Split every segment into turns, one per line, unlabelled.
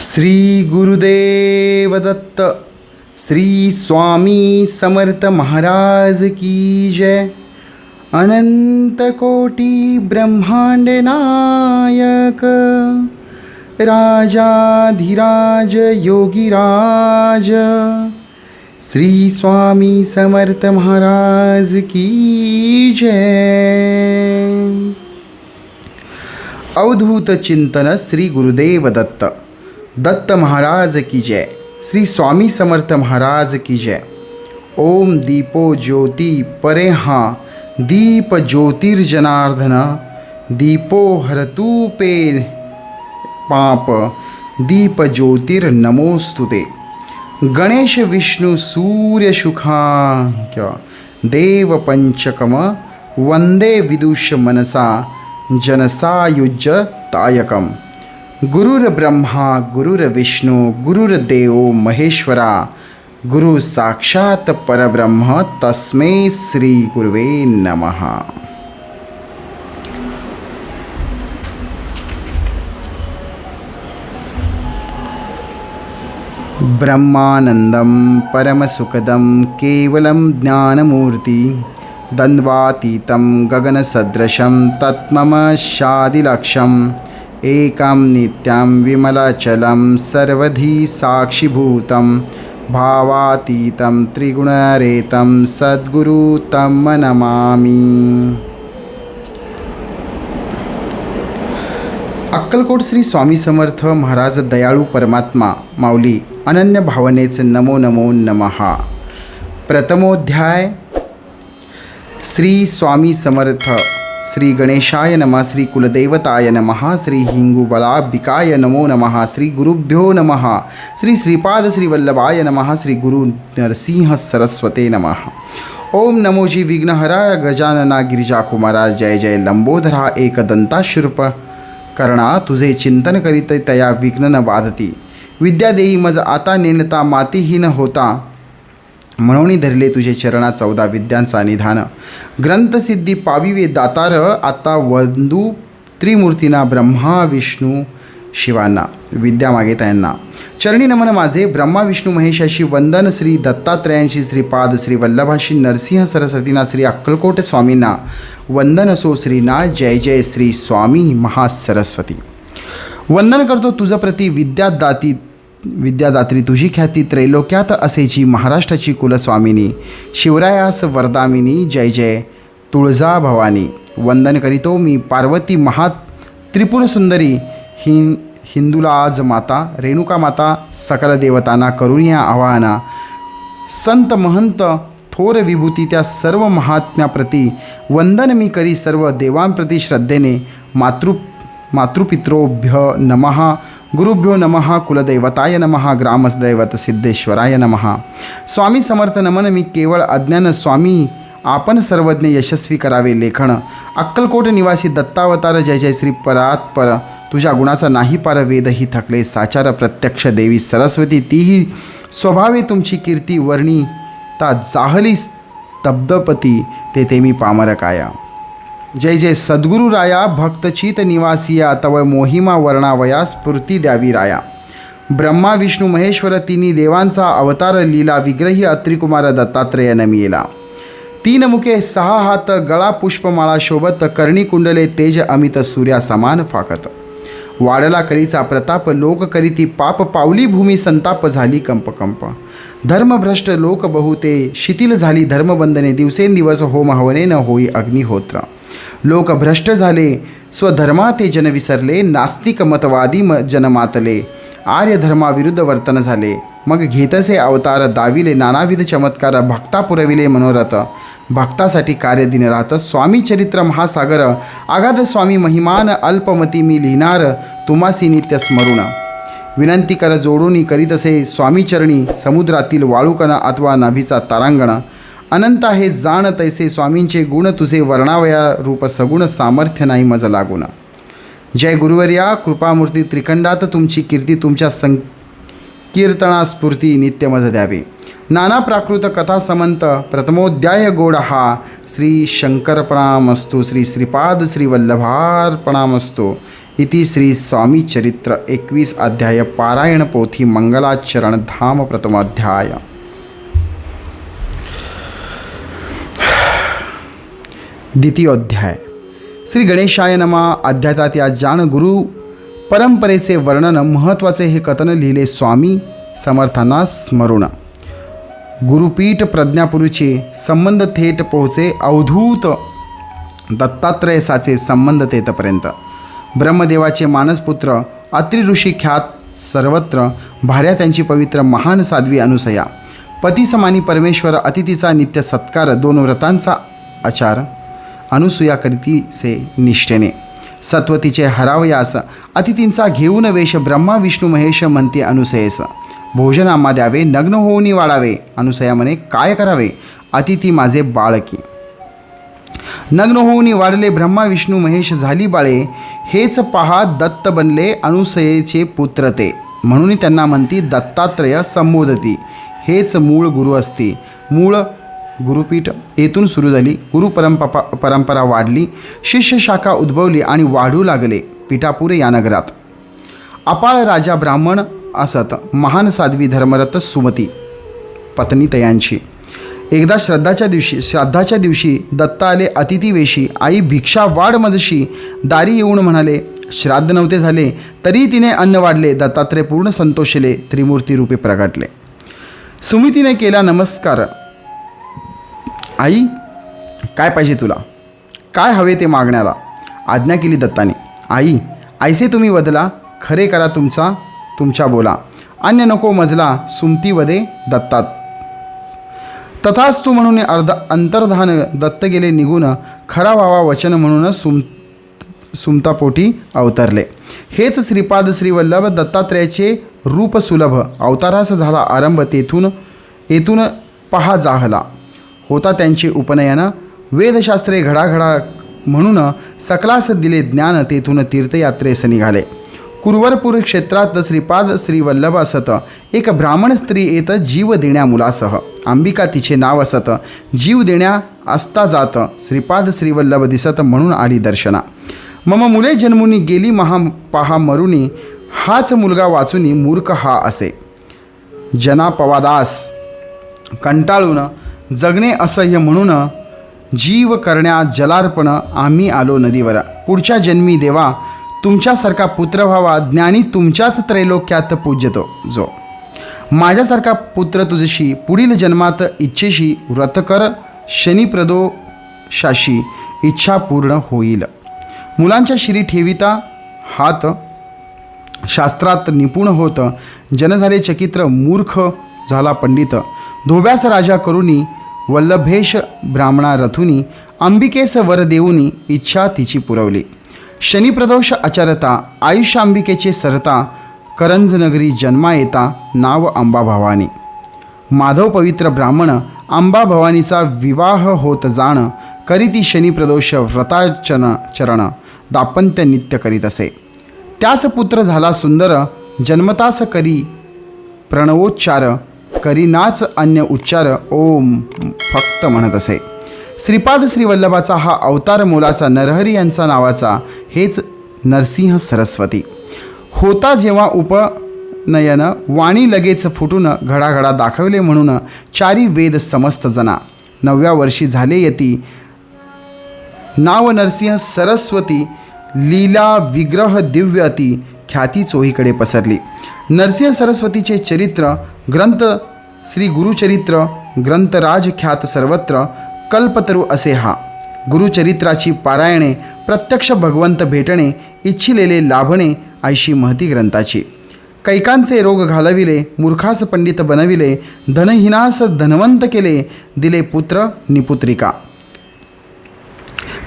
श्री गुरुदेव दत्त श्री स्वामी समर्थ महाराज की जय। अनंत कोटी ब्रह्मांड नायक राजाधिराज योगीराज श्री स्वामी समर्थ महाराज की जय। अवधूत चिंतन श्री गुरुदेव दत्त दत्त महाराज की जय। श्री स्वामी समर्थ महाराज की जय। ओम दीपो ज्योती परे हा दीप ज्योतिर्जनार्दन दीपो हरतू पे पाप दीप ज्योतिर्नमोस्तुते गणेश विष्णू सूर्य शुखांक्य देव पंचकम वंदे विदुष मनसा जनसायुज्य तायकम। गुरुर्ब्रह्मा गुरुर्विष्णू गुरुर्देव महेश्वरा गुरु साक्षात परब्रह्म तस्मै श्री गुरुवे नमः. ब्रह्मानन्दं परमसुखदं केवलं ज्ञानमूर्ति द्वन्द्वातीतं गगनसदृशं तत्ममशादिलक्ष्यम् एकां नित्यं विमलचलं सर्वधी साक्षिभूतं भावातीतं त्रिगुणरेतं सद्गुरु तं नमामि अक्कलकोट श्री स्वामी समर्थ महाराज दयाळू परमात्मा माऊली अनन्य भावनेचे नमो नमो नमहा प्रथमोध्याय श्री स्वामी समर्थ। श्री गणेशाय नमः श्री कुलदेवताय नमः श्री हिंगुबलाबिकाय नमो नमः श्री गुरुभ्यो नमः श्री श्रीपाद श्रीवल्लभाय नमः श्री गुरु नरसिंह सरस्वते नमः। ओम नमोजी विघ्नहराय गजानना गिरिजाकुमारा जय जय लंबोधरा एकदंताशूर्प। कर्णा तुझे चिंतन करीत तया विघ्न न बाधती विद्या देई मज आता नेणता मातीहीन होता। म्हणून धरले तुझे चरणा चौदा विद्यांचा निधान. ग्रंथसिद्धी पाविवे दातार आता वंदू त्रिमूर्तींना ब्रह्मा विष्णू शिवांना. विद्या मागे त्यांना. चरणी नमन माझे ब्रह्मा विष्णू महेशाशी वंदन श्री दत्तात्रयांशी श्रीपाद श्री वल्लभाशी नरसिंह सरस्वतीना श्री अक्कलकोट स्वामींना. वंदन असो श्रीना जय जय श्री स्वामी महासरस्वती. वंदन करतो तुझं प्रति विद्यादाती विद्यादात्री तुझी ख्याती त्रैलोक्यात असेची महाराष्ट्राची कुलस्वामिनी. शिवरायास वरदामिनी जय जय. तुळजा भवानी. वंदन करीतो मी पार्वती महा त्रिपुरसुंदरी हिं हिंदूला आज माता रेणुका माता सकल देवतांना या आवाहना. संत महंत थोर विभूती त्या सर्व महात्म्याप्रती. वंदन मी करी सर्व देवांप्रती श्रद्धेने. मातृ मातृपित्रोभ्य नमः. गुरुभ्यो नमः कुलदैवताय नमः ग्रामदैवत सिद्धेश्वराय नमः. स्वामी समर्थ नमन मी केवळ अज्ञान स्वामी आपण सर्वज्ञ यशस्वी करावे लेखन. अक्कलकोट निवासी दत्तावतार जय जय श्री परात्पर. तुझ्या गुणाचा नाही पार वेदही थकले साचार प्रत्यक्ष देवी सरस्वती. तीही स्वभावे तुमची कीर्ती वर्णी ता जाहली स्तब्धपती तेथे मी पामरकाया. जय जय सद्गुरु राया भक्तचित निवासिया तव मोहिमा वर्णावया स्फूर्ती द्यावी राया. ब्रह्मा विष्णू महेश्वर तिन्ही देवांचा अवतार लीला विग्रही अत्रिकुमार दत्तात्रेय नमिला तीन मुखे सहा हात गळा पुष्पमाळा शोभत कर्णी कुंडले तेज अमित सूर्या समान फाकत. वाढला करीचा प्रताप लोक करीती पाप पावली भूमी संताप झाली कंपकंप. धर्मभ्रष्ट लोक बहुते शिथिल झाली धर्मबंधने दिवसेंदिवस होम हवने न होई अग्निहोत्र. लोक भ्रष्ट झाले स्वधर्मा ते जन विसरले नास्तिक मतवादी म जनमातले आर्यधर्माविरुद्ध आर्य धर्माविरुद्ध वर्तन झाले. मग घेतसे अवतार दाविले नानाविध चमत्कार भक्ता पुरविले मनोरथ. भक्तासाठी कार्य दिन राहत स्वामी चरित्र महासागर. आगाध स्वामी महिमान अल्पमती मी लिहिणार तुमासी नित्य स्मरुण विनंती कर जोडूनी करीत असे स्वामीचरणी समुद्रातील वाळूकण अथवा नाभीचा तारांगण. अनंत आहे जाण तैसे स्वामींचे गुण तुझे वर्णावया रूप सगुण सामर्थ्य नाही मज लागून. जय गुरुवर्या कृपामूर्ती त्रिखंडात तुमची कीर्ती तुमच्या संकीर्तना स्फूर्ती नित्य मज द्यावी. नाना प्राकृत कथा समंत प्रथमोध्याय गोड हा. श्री शंकरपणामस्तु श्री श्रीपाद श्री वल्लभार्पणामस्तु. इति श्री स्वामी चरित्र एकवीस अध्याय पारायण पोथी मंगलाचरण धाम प्रथमाध्याय. द्वितीयोध्याय। श्री गणेशाय नमा। अध्यायात या जाण गुरु परंपरेचे वर्णन महत्त्वाचे हे कथन लिहिले स्वामी समर्थांना स्मरुण गुरुपीठ प्रज्ञापुरुचे संबंध थेट पोहोचे अवधूत दत्तात्रय साचे संबंध तेथपर्यंत। ब्रह्मदेवाचे मानसपुत्र अत्रि ऋषी ख्यात सर्वत्र भार्या त्यांची पवित्र महान साध्वी अनुसया। पतिसमानी परमेश्वर अतिथीचा नित्य सत्कार दोन व्रतांचा आचार। अनुसूया करीतीचे निष्ठेने. सत्वतीचे हरावयास अतिथींचा घेऊन वेश ब्रह्मा विष्णू महेश म्हणते अनुसयेस भोजनामा द्यावे नग्न होऊनी वाढावे अनुसया म्हणे काय करावे? अतिथी माझे बाळकी. नग्न होऊनी वाढले ब्रह्मा विष्णू महेश झाली बाळे हेच पहा दत्त बनले अनुसयेचे पुत्र ते. म्हणून त्यांना म्हणती दत्तात्रय संबोधती. हेच मूळ गुरु असते. मूळ गुरुपीठ येथून सुरू झाली. गुरुपरंपरा परंपरा वाढली. शिष्य शाखा उद्भवली आणि वाढू लागले. पिठापूर या नगरात. अपाळ राजा ब्राह्मण असत. महान साध्वी धर्मरथ सुमती. पत्नी तयांची. एकदा श्रद्धाच्या दिवशी श्राद्धाच्या दिवशी दत्ता आले अतिथीवेशी आई भिक्षा वाढ मजशी. दारी येऊन म्हणाले श्राद्ध नव्हते झाले तरी तिने अन्न वाढले. दत्तात्रय पूर्ण संतोषले. त्रिमूर्ती रूपे प्रगटले. सुमितीने केला नमस्कार. आई काय पाहिजे तुला? काय हवे ते मागण्याला? आज्ञा केली दत्ताने. आई ऐसे तुम्ही वदला खरे करा तुमचा तुमच्या बोला. अन्य नको मजला सुमती वदे दत्तात. तथास्तु म्हणून अर्ध अंतर्धान दत्त गेले निघून खरा व्हावा वचन म्हणून सुम सुमतापोटी अवतरले. हेच श्रीपाद श्रीवल्लभ दत्तात्रयाचे रूप सुलभ. अवतारास झाला आरंभ तेथून येथून पहा जाहला. होता त्यांची उपनयन. वेदशास्त्रे घडाघडा म्हणून सकलास दिले ज्ञान तेथून तीर्थयात्रेस निघाले. कुरवरपूर क्षेत्रात श्रीपाद श्रीवल्लभ असत एक ब्राह्मण स्त्री येत जीव देण्या मुलासह. अंबिका तिचे नाव असत जीव देण्या असता जात श्रीपाद श्रीवल्लभ दिसत म्हणून आली दर्शना. मम मुले जन्मुनी गेली महा पहा मरुनी हाच मुलगा वाचुनी मूर्ख हा असे. जनापवादास कंटाळून जगणे असह्य म्हणून जीव करण्या जलार्पण आम्ही आलो नदीवर. पुढच्या जन्मी देवा तुमच्यासारखा पुत्र व्हावा ज्ञानी तुमच्याच त्रैलोक्यात पूज्यतो. जो. माझ्यासारखा पुत्र तुझशी पुढील जन्मात इच्छेशी व्रतकर शनिप्रदोषाशी इच्छा पूर्ण होईल. मुलांच्या शिरी ठेविता हात शास्त्रात निपुण होत जन झाले चकित्र मूर्ख झाला पंडित. धोब्यास राजा करुनी वल्लभेश ब्राह्मणा रथुनी अंबिकेस वर देऊनी इच्छा तिची पुरवली. शनिप्रदोष आचारता आयुष्य अंबिकेचे सरता करंजनगरी जन्मा येता नाव अंबा भवानी. माधव पवित्र ब्राह्मण अंबा भवानीचा विवाह होत जाण करीती शनिप्रदोष व्रताचन चरण दापंत्य नित्य करीत असे. त्याच पुत्र झाला सुंदर जन्मतास करी प्रणवोच्चार करीनाच अन्य उच्चार ओम फक्त म्हणत असे. श्रीपाद श्रीवल्लभाचा हा अवतार मोलाचा नरहरी यांचा नावाचा हेच नरसिंह सरस्वती. होता जेव्हा उपनयन वाणी लगेच फुटून घडाघडा दाखवले म्हणून चारी वेद समस्त जना. नवव्या वर्षी झाले येती. नाव नरसिंह सरस्वती लीला विग्रह दिव्य अति ख्याती चोहीकडे पसरली. नरसिंह सरस्वतीचे चरित्र ग्रंथ श्री गुरुचरित्र ग्रंथराज ख्यात सर्वत्र कल्पतरू असे हा. गुरुचरित्राची पारायणे प्रत्यक्ष भगवंत भेटणे इच्छिलेले लाभणे ऐशी महती ग्रंथाची. कैकांचे रोग घालविले मूर्खास पंडित बनविले धनहीनास धनवंत केले दिले पुत्र निपुत्रिका.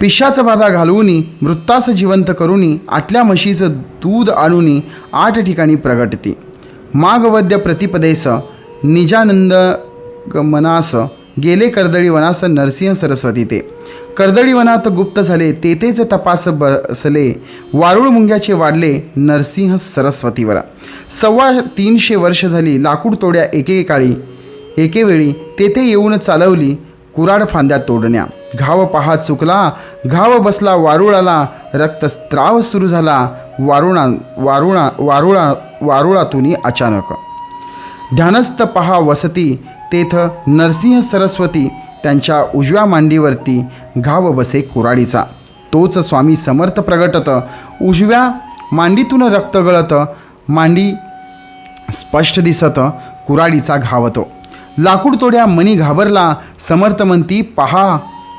पिशाचा बाधा घालवूनी मृत्तास जिवंत करुनी आटल्या म्हशीचं दूध आणूनी आठ ठिकाणी प्रगटती. मागवद्य प्रतिपदेस निजानंद मनास गेले कर्दळी वनास नरसिंह सरस्वती ते कर्दळी वनात गुप्त झाले तेथेच तपास बसले वारुळ मुंग्याचे वाढले नरसिंह सरस्वतीवर. सव्वा तीनशे वर्ष झाली लाकूड तोड्या एकेकाळी एकेवेळी तेथे येऊन चालवली कुराड फांद्या तोडण्या. घाव पहा चुकला घाव बसला वारुळाला रक्तस्त्राव सुरू झाला वारुणा वारुणा वारुळा वारुळातून अचानक. ध्यानस्थ पहा वसती तेथ नरसिंह सरस्वती त्यांच्या उजव्या मांडीवरती घाव बसे कुराडीचा. तोच स्वामी समर्थ प्रगटत उजव्या मांडीतून रक्त गळत मांडी स्पष्ट दिसत कुराडीचा घावतो. लाकूड तोड्या मनी घाबरला. समर्थमंती पहा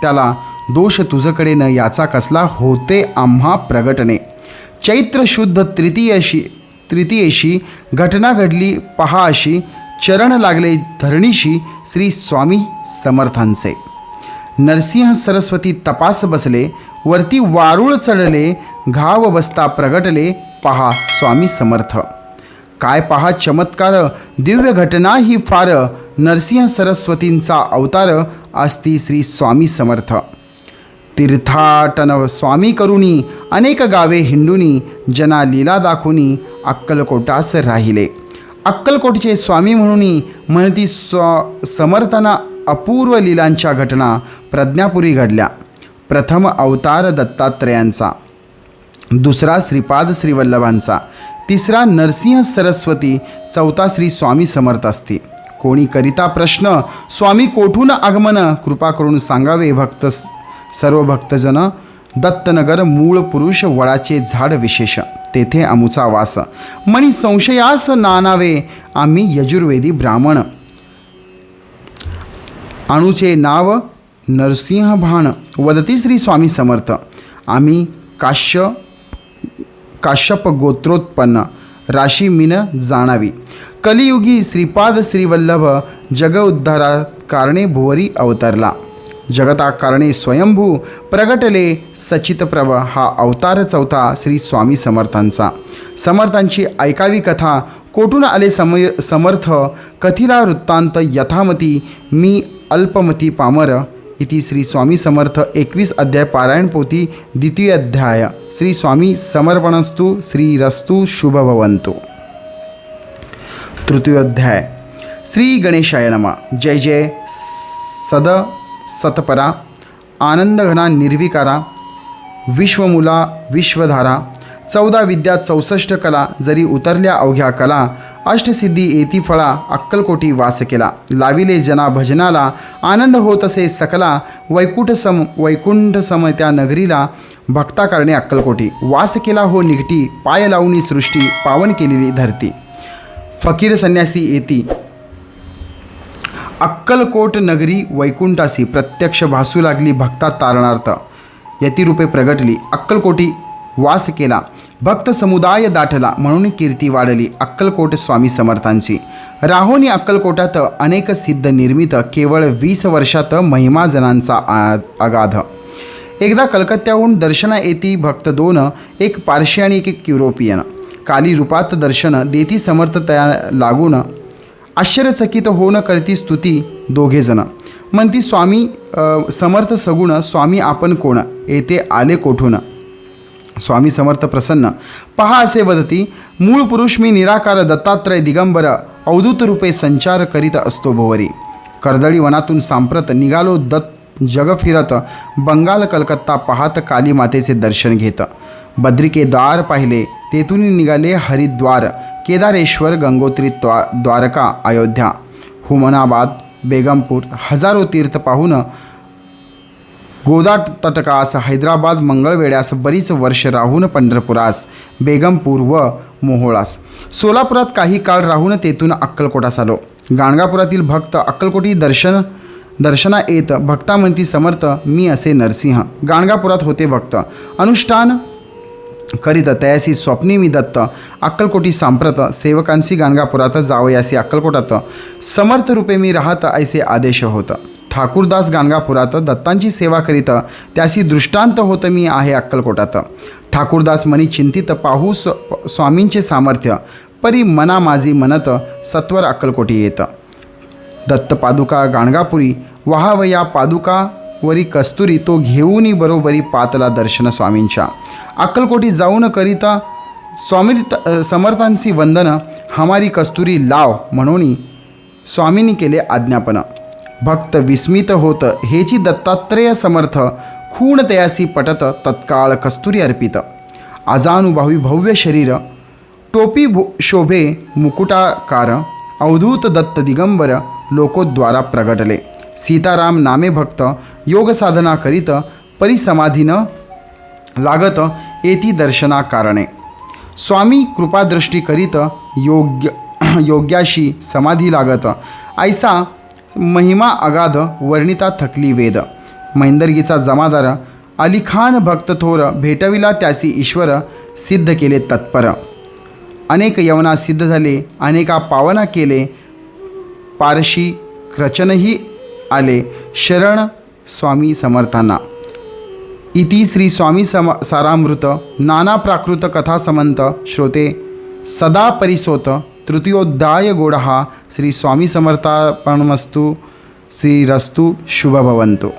त्याला दोष तुझकडे न याचा कसला होते आम्हा प्रगटणे. चैत्र शुद्ध तृतीयशी तृतीयेशी घटना घडली पहा अशी चरण लागले धरणीशी श्री स्वामी समर्थांचे. नरसिंह सरस्वती तपास बसले वरती वारुळ चढले घाव बसता प्रगटले पहा स्वामी समर्थ. काय पहा चमत्कार दिव्य घटना ही फार. नरसिंह सरस्वतींचा अवतार असती श्री स्वामी समर्थ. तीर्थाटन स्वामी करुणी अनेक गावे हिंडुनी जना लीला दाखवणी अक्कलकोटास राहिले. अक्कलकोटचे स्वामी म्हणून म्हणती स्व समर्थना अपूर्व लीलांच्या घटना प्रज्ञापुरी घडल्या. प्रथम अवतार दत्तात्रयांचा. दुसरा श्रीपाद श्रीवल्लभांचा. तिसरा नरसिंह सरस्वती चौथा श्री स्वामी समर्थ असते. कोणी करिता प्रश्न स्वामी कोठून आगमन? कृपा करून सांगावे भक्त सर्व भक्तजन. दत्तनगर मूळ पुरुष वडाचे झाड विशेष. तेथे अमुचा वास. मणी संशयास नानावे आम्ही यजुर्वेदी ब्राह्मण. अणूचे नाव नरसिंह भाण. वदती श्री स्वामी समर्थ. आम्ही काश्य काश्यप गोत्रोत्पन्न राशी मीन जाणावी. कलियुगी श्रीपाद श्रीवल्लभ जग उद्धारा कारणे भुवरी अवतरला. जगता कारणे स्वयंभू प्रगटले सचितप्रभ हा अवतार चौथा श्री स्वामी समर्थांचा. समर्थांची ऐकावी कथा कोठून आले सम समर्थ? कथिला वृत्तांत यथामती मी अल्पमती पामर इति श्री स्वामी समर्थ एकवीस अध्याय पारायण पोथी द्वितीय अध्याय। श्री स्वामी समर्पणस्तु श्री रस्तु शुभ तृतीयोध्याय श्री गणेशाय नम। जय जय। सद सतपरा। आनंदघना निर्विकारा। विश्वमुला विश्वधारा। चौदा विद्या चौसष्ट कला जरी उतरल्या अवघ्या कला अष्टसिद्धी येती फळा अक्कलकोटी वास केला. लाविले जना भजनाला आनंद होत असे सकला. वैकुंठ सम वैकुंठ सम त्या नगरीला भक्ता करणे अक्कलकोटी. वास केला हो निघटी पाय लावणी सृष्टी पावन केलेली धरती. फकीर संन्यासी येती अक्कलकोट नगरी वैकुंठासी. प्रत्यक्ष भासू लागली भक्ता तारणार्थ. यतिरूपे प्रगटली. अक्कलकोटी वास केला. भक्त समुदाय दाटला म्हणून कीर्ती वाढली अक्कलकोट स्वामी समर्थांची. राहोनी अक्कलकोटात अनेक सिद्ध निर्मित केवळ वीस वर्षात महिमा जनांचा आ अगाध एकदा कलकत्त्याहून दर्शना येती भक्त दोन एक पारशी आणि एक युरोपियन. काली रूपात दर्शन देती समर्थ तया लागून आश्चर्यचकित होऊन करती स्तुती दोघेजण म्हणती स्वामी समर्थ सगुण स्वामी आपण कोण? येते आले कोठून? स्वामी समर्थ प्रसन्न. पहा असे वदती मूळ पुरुष मी निराकार दत्तात्रय दिगंबर अवधूत रूपे संचार करीत असतो भोवरी. कर्दळी वनातून सांप्रत निघालो दत्त जग फिरत बंगाल कलकत्ता पाहत काली मातेचे दर्शन घेत. बद्रिके द्वार पाहिले तेथून निघाले हरिद्वार केदारेश्वर गंगोत्री द्वा द्वारका अयोध्या. हुमनाबाद बेगमपूर हजारो तीर्थ पाहून गोदाट तटकास हैदराबाद मंगळवेड्यास बरीच वर्ष राहून पंढरपुरास बेगमपूर व मोहोळास. सोलापुरात काही काळ राहून तेथून अक्कलकोटास आलो. गाणगापुरातील भक्त अक्कलकोटी दर्शन दर्शना येत भक्ता म्हणती समर्थ मी असे नरसिंह. गाणगापुरात होते भक्त. अनुष्ठान करीत तयासी स्वप्नी मी दत्त. अक्कलकोटी सांप्रत सेवकांशी गाणगापुरात जावयासी अक्कलकोटात. समर्थ रूपे मी राहत ऐसे आदेश होत. ठाकूरदास गाणगापुरात दत्तांची सेवा करीत त्यासी दृष्टांत होत मी आहे अक्कलकोटात. ठाकूरदास मनी चिंतित पाहू स्व स्वामींचे सामर्थ्य परी मना माझी मनत सत्वर अक्कलकोटी येत. दत्त पादुका गाणगापुरी वाहावया पादुका वरी कस्तुरी तो घेऊनी बरोबरी पातला दर्शन स्वामींच्या. अक्कलकोटी जाऊन करिता स्वामी समर्थांची वंदन हमारी कस्तुरी लाव म्हणून स्वामींनी केले आज्ञापन. भक्त विस्मित होत हेची दत्तात्रेय समर्थ खूण तयासी पटत तत्काळ कस्तुरी अर्पित. अजानुभावी भव्य शरीर टोपी भो शोभे मुकुटाकार अवधूत दत्त दिगंबर लोकोद्वारा प्रगटले. सीताराम नामे भक्त योग साधना करीत परिसमाधीनं लागत येती दर्शना कारणे स्वामी कृपादृष्टी करीत योग्य योग्याशी समाधी लागत. ऐसा महिमा अगाध वर्णिता थकली वेद. महिंदरगीचा जमादार अली खान भक्त थोर भेटविला त्यासी ईश्वर सिद्ध केले तत्पर. अनेक यवना सिद्ध झाले अनेका पावना केले पारशी रचनही आले. शरण स्वामी समर्थांना. इति श्री स्वामी सम सारामृत नाना प्राकृत कथा समंत श्रोते सदा परिसोत तृतीयोध्याय गोडहा श्री स्वामी समर्थार्पणमस्तु श्रीरस्तु शुभभवन्तु